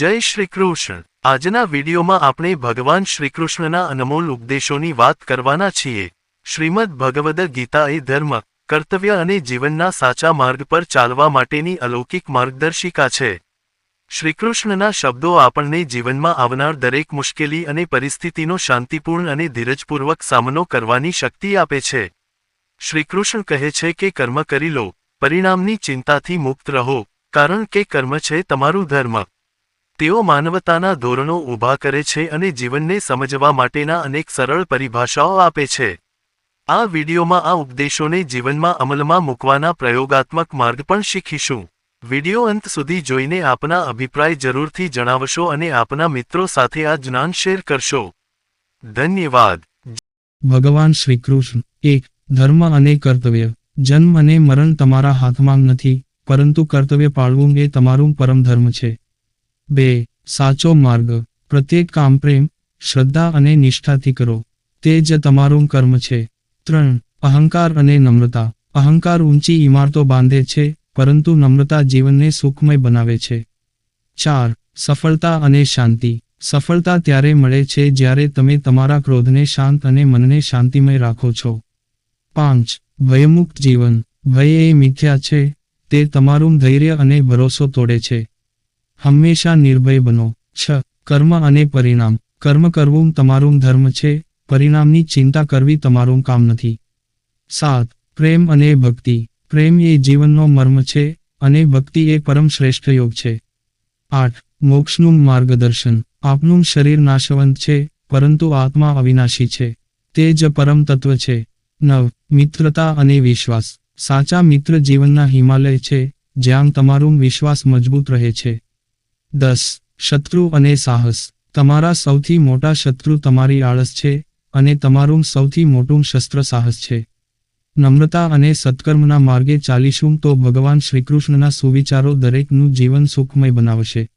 જય શ્રી કૃષ્ણ આજના વિડીયોમાં આપણે ભગવાન શ્રીકૃષ્ણના અનમોલ ઉપદેશોની વાત કરવાના છીએ. શ્રીમદ ભગવદ ગીતા એ ધર્મ, કર્તવ્ય અને જીવનના સાચા માર્ગ પર ચાલવા માટેની અલૌકિક માર્ગદર્શિકા છે. શ્રીકૃષ્ણના શબ્દો આપણને જીવનમાં આવનાર દરેક મુશ્કેલી અને પરિસ્થિતિનો શાંતિપૂર્ણ અને ધીરજપૂર્વક સામનો કરવાની શક્તિ આપે છે. શ્રીકૃષ્ણ કહે છે કે કર્મ કરી લો, પરિણામની ચિંતાથી મુક્ત રહો, કારણ કે કર્મ છે તમારું ધર્મ. તેઓ માનવતાના ધોરણો ઊભા કરે છે અને જીવનને સમજવા માટેના અનેક સરળ પરિભાષાઓ આપે છે. આ વિડીયોમાં આ ઉપદેશોને જીવનમાં અમલમાં મૂકવાના પ્રયોગાત્મક માર્ગ પણ શીખીશું. વીડિયો અંત સુધી જોઈને આપના અભિપ્રાય જરૂરથી જણાવશો અને આપના મિત્રો સાથે આ જ્ઞાન શેર કરશો. ધન્યવાદ. ભગવાન શ્રીકૃષ્ણ, એક, ધર્મ અને કર્તવ્ય. જન્મ અને મરણ તમારા હાથમાં નથી, પરંતુ કર્તવ્ય પાળવું એ તમારું પરમ ધર્મ છે. બે, સાચો માર્ગ. પ્રત્યેક કામ પ્રેમ, શ્રદ્ધા અને નિષ્ઠાથી કરો. તે જ તમારું કર્મ છે. ત્રણ, અહંકાર અને નમ્રતા. અહંકાર ઊંચી ઇમારતો બાંધે છે, પરંતુ નમ્રતા જીવનને સુખમય બનાવે છે. ચાર, સફળતા અને શાંતિ. સફળતા ત્યારે મળે છે જ્યારે તમે તમારા ક્રોધને શાંત અને મનને શાંતિમય રાખો છો. પાંચ ભયમુક્ત જીવન. ભય એ મિથ્યા છે, તે તમારું ધૈર્ય અને ભરોસો તોડે છે. હંમેશા નિર્ભય બનો. છ. કર્મ અને પરિણામ. કર્મ કરવું તમારું ધર્મ છે. પરિણામની ચિંતા કરવી તમારું કામ નથી. સાત. પ્રેમ અને ભક્તિ. પ્રેમ એ જીવનનો મર્મ છે અને ભક્તિ એ પરમ શ્રેષ્ઠ યોગ છે. આઠ. મોક્ષનું માર્ગદર્શન. આપનું શરીર નાશવંત છે, પરંતુ આત્મા અવિનાશી છે. તે જ પરમ તત્વ છે. નવ. મિત્રતા અને વિશ્વાસ. સાચા મિત્ર જીવનના હિમાલય છે, જ્યાં તમારું વિશ્વાસ મજબૂત રહે છે. દસ, શત્રુ અને સાહસ. તમારા સૌથી મોટા શત્રુ તમારી આળસ છે અને તમારું સૌથી મોટું શસ્ત્ર સાહસ છે. નમ્રતા અને સત્કર્મના માર્ગે ચાલીશું તો ભગવાન શ્રીકૃષ્ણના સુવિચારો દરેકનું જીવન સુખમય બનાવશે.